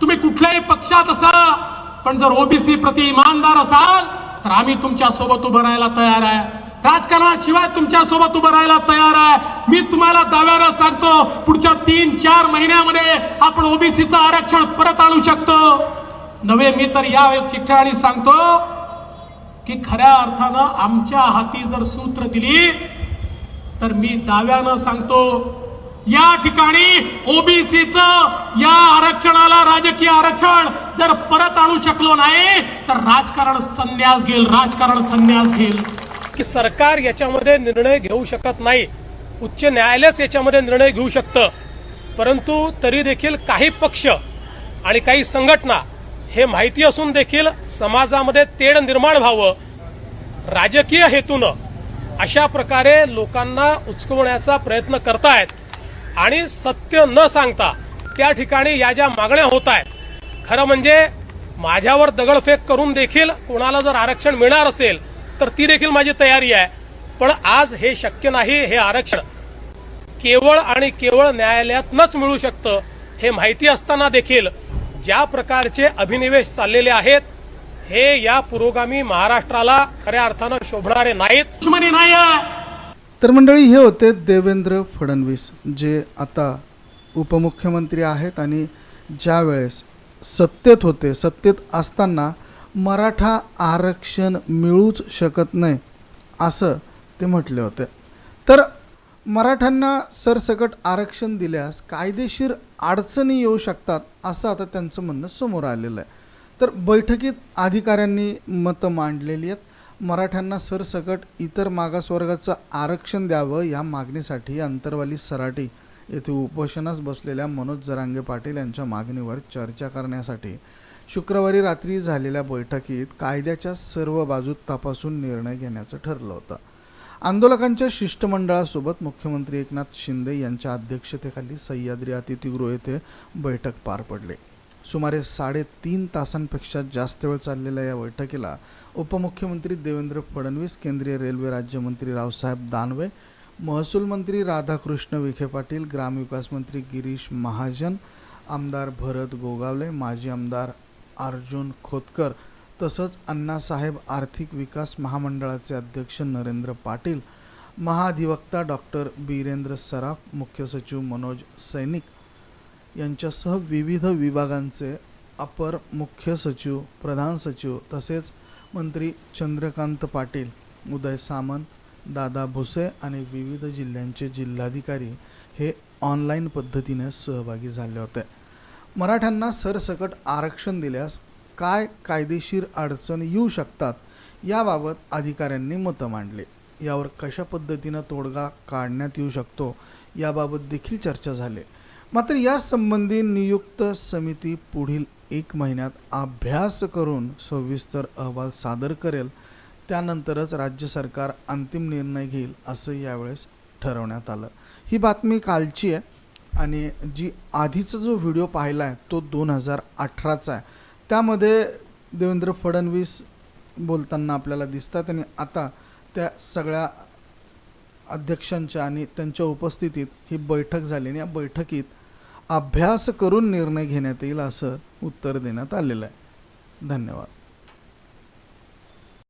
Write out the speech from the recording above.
तुम्ही कुठल्याही पक्षात असा पण जर ओबीसी प्रति इमानदार असाल तर आम्ही तुमच्यासोबत उभं राहायला तयार आहे. राजकारणाशिवाय तुमच्यासोबत उभं राहायला तयार आहे. मी तुम्हाला दाव्यानं सांगतो पुढच्या तीन चार महिन्यामध्ये आपण ओबीसीचं आरक्षण परत आणू शकतो. नव्हे मी तर या ठिकाणी सांगतो की खऱ्या अर्थानं आमच्या हाती जर सूत्र दिली तर मी दाव्यानं सांगतो या ठिकाणी ओबीसीचं या आरक्षणाला राजकीय आरक्षण जर परत आणू शकलो नाही तर राजकारण संन्यास घेईल राजकारण संन्यास घेईल. की सरकार याच्यामध्ये निर्णय घेऊ शकत नाही. उच्च न्यायालयच याच्यामध्ये निर्णय घेऊ शकतं. परंतु तरी देखील काही पक्ष आणि काही संघटना हे माहिती असून देखील समाजामध्ये तेढ निर्माण व्हावं. राजकीय हेतूनं अशा प्रकारे लोकांना उचकवण्याचा प्रयत्न करतायत. आणि सत्य न सांगता त्या ठिकाणी या ज्या मागण्या होत आहेत खरं म्हणजे माझ्यावर दगडफेक करून देखील कोणाला जर आरक्षण मिळणार असेल तर ती देखील माझी तयारी आहे. पण आज हे शक्य नाही हे आरक्षण केवळ आणि केवळ न्यायालयातनच मिळू शकतं हे माहिती असताना देखील ज्या प्रकारचे अभिनिवेश चाललेले आहेत हे या पुरोगामी महाराष्ट्राला खऱ्या अर्थानं शोभणारे नाहीत. दुश्मनी नाही आहे तर मंडळी हे होते देवेंद्र फडणवीस जे आता उपमुख्यमंत्री आहेत आणि ज्या वेळेस सत्तेत होते सत्तेत असताना मराठा आरक्षण मिळूच शकत नाही असं ते म्हटले होते. तर मराठ्यांना सरसकट आरक्षण दिल्यास कायदेशीर अडचणी येऊ शकतात असं आता त्यांचं म्हणणं समोर आलेलं आहे. तर बैठकीत अधिकाऱ्यांनी मतं मांडलेली आहेत. मराठ्यांना सरसकट इतर मागासवर्गाचं आरक्षण द्यावं या मागणीसाठी अंतरवाली सराटी येथे उपोषणास बसलेल्या मनोज जरांगे पाटील यांच्या मागणीवर चर्चा करण्यासाठी शुक्रवारी रात्री झालेल्या बैठकीत कायद्याच्या सर्व बाजू तपासून निर्णय घेण्याचं ठरलं होतं. आंदोलकांच्या शिष्टमंडळासोबत मुख्यमंत्री एकनाथ शिंदे यांच्या अध्यक्षतेखाली सह्याद्री अतिथीगृह येथे बैठक पार पडली. सुमारे साडेतीन तासांपेक्षा जास्त वेळ चाललेल्या या बैठकीला उपमुख्यमंत्री देवेंद्र फडणवीस केंद्रीय रेल्वे राज्यमंत्री रावसाहेब दानवे महसूल मंत्री राधाकृष्ण विखे पाटील ग्रामविकास मंत्री गिरीश महाजन आमदार भरत गोगावले माजी आमदार अर्जुन खोतकर तसंच अण्णासाहेब आर्थिक विकास महामंडळाचे अध्यक्ष नरेंद्र पाटील महाधिवक्ता डॉक्टर बिरेंद्र सराफ मुख्य सचिव मनोज सैनिक यांच्यासह विविध विभागांचे अपर मुख्य सचिव प्रधान सचिव तसेच मंत्री चंद्रकांत पाटील उदय सामंत दादा भुसे आणि विविध जिल्ह्यांचे जिल्हाधिकारी हे ऑनलाईन पद्धतीने सहभागी झाले होते. मराठ्यांना सरसकट आरक्षण दिल्यास काय कायदेशीर अडचण येऊ शकतात याबाबत अधिकाऱ्यांनी मतं मांडली. यावर कशा पद्धतीनं तोडगा काढण्यात येऊ शकतो याबाबत देखील चर्चा झाली. मात्र यासंबंधी नियुक्त समिती पुढील एक महिन्यात अभ्यास करून सविस्तर अहवाल सादर करेल. त्यानंतरच राज्य सरकार अंतिम निर्णय घेईल असं यावेळेस ठरवण्यात आलं. ही बातमी कालची आहे आणि जी आधीचा जो व्हिडिओ पाहिला आहे तो दोन हजार अठराचा आहे. त्यामध्ये देवेंद्र फडणवीस बोलताना आपल्याला दिसतात आणि आता त्या सगळ्या अध्यक्षांच्या आणि त्यांच्या उपस्थितीत ही बैठक झाली आणि या बैठकीत अभ्यास करून निर्णय घेण्यात येईल असं उत्तर देण्यात आलेलं आहे. धन्यवाद.